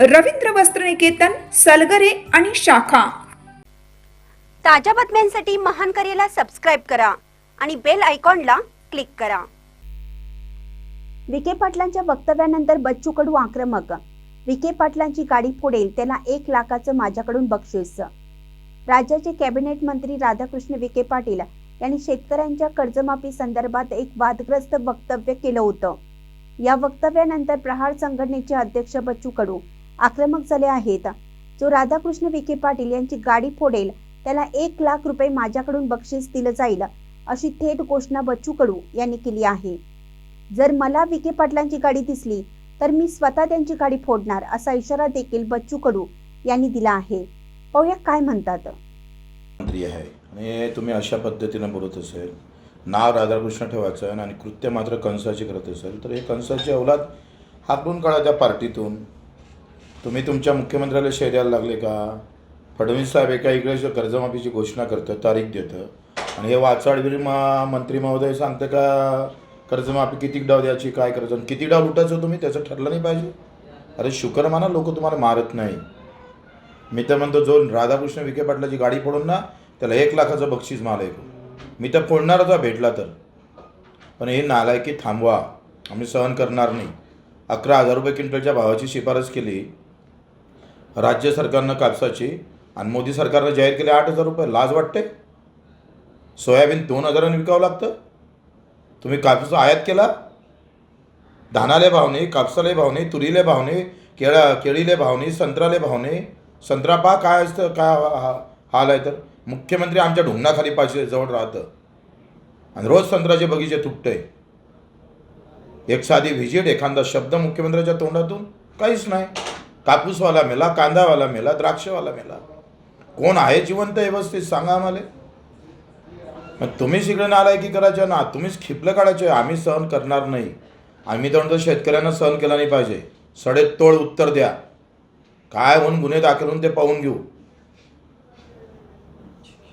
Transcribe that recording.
रवींद्र वस्त्रनिकेतन सलगरे आणि शाखा. ताज्या बातम्यांसाठी महान करेला सबस्क्राईब करा आणि बेल आयकॉनला क्लिक करा. विखे पाटलांच्या वक्तव्यानंतर बच्चू कडू आक्रमक. विखे पाटलांची गाडी फोडेल त्याला एक लाखाचं माझ्याकडून बक्षीस. राज्याचे कॅबिनेट मंत्री राधाकृष्ण विखे पाटील यांनी शेतकऱ्यांच्या कर्जमाफी संदर्भात एक वादग्रस्त वक्तव्य केलं होतं. या वक्तव्यानंतर प्रहार संघटनेचे अध्यक्ष बच्चू कडू आक्रमक झाले आहेत. जो राधाकृष्ण विखे पाटील यांची गाडी फोडेल त्याला एक लाख रुपये माझ्याकडून बक्षीस दिलं जाईल अशी थेट घोषणा बच्चू कडू यांनी केली आहे. जर मला विखे पाटलांची गाडी दिसली तर मी स्वतः त्यांची गाडी फोडणार असा इशारा देखील बच्चू कडू यांनी दिला आहे. पाहूया काय म्हणतात. आहे. आणि तुम्ही अशा पद्धतीनं बोलत असेल नाव राधाकृष्ण ठेवायचं आणि कृत्य मात्र कंसाची करत असेल तर हे कंसाची अवलाद हाकून काढा त्या पार्टीतून. तुम्ही तुमच्या मुख्यमंत्र्याला शेर द्यायला लागले का? फडणवीस साहेब एका इकडे कर्जमाफीची घोषणा करतं तारीख देतं आणि हे वाचाडगिरी मा मंत्री महोदय सांगतं का कर्जमाफी किती डाव द्यायची काय करायचं आणि किती डाव लुटायचं तुम्ही? त्याचं ठरलं नाही पाहिजे. अरे शुक्र माना लोक तुम्हाला मारत नाही. मी तर म्हणतो जो राधाकृष्ण विखे पाटलाची गाडी पडून ना त्याला एक लाखाचं बक्षीस मला एक मी तर फोडणारच भेटला तर. पण हे नालायकी थांबवा. आम्ही सहन करणार नाही. अकरा हजार रुपये क्विंटलच्या भावाची शिफारस केली. राज्य सरकारनं कापसाची आणि मोदी सरकारनं जाहीर केले आठ हजार रुपये. लाज वाटते? सोयाबीन दोन हजारांनी विकावं लागतं? तुम्ही कापूस आयात केला? धानाले भाव नाही कापसाले भाव नाही तुरीले भाव नाही केळा केळीले भाव नाही संत्राले भाव नाही. संत्रा पा काय असतं? काय हा- हाल आहे तर? मुख्यमंत्री आमच्या ढुंगणाखाली पाचशे जवळ राहतं. आणि रोज संत्र्याचे बगीचे तुटते एक साधी व्हिजिट एखादा शब्द मुख्यमंत्र्याच्या तोंडातून काहीच नाही. कापूसवाला मेला कांदावाला मेला द्राक्षवाला मेला. कोण आहे जिवंत व्यवस्थित सांगा आम्हाला. मग तुम्हीच इकडे नालायकी करायच्या ना तुम्हीच खिपलं काढायचे आम्ही सहन करणार नाही. आम्ही तर म्हणतो शेतकऱ्यांना सहन केला नाही पाहिजे. सडेतोड उत्तर द्या. काय होऊन गुन्हे दाखल होऊन ते पाहून घेऊ.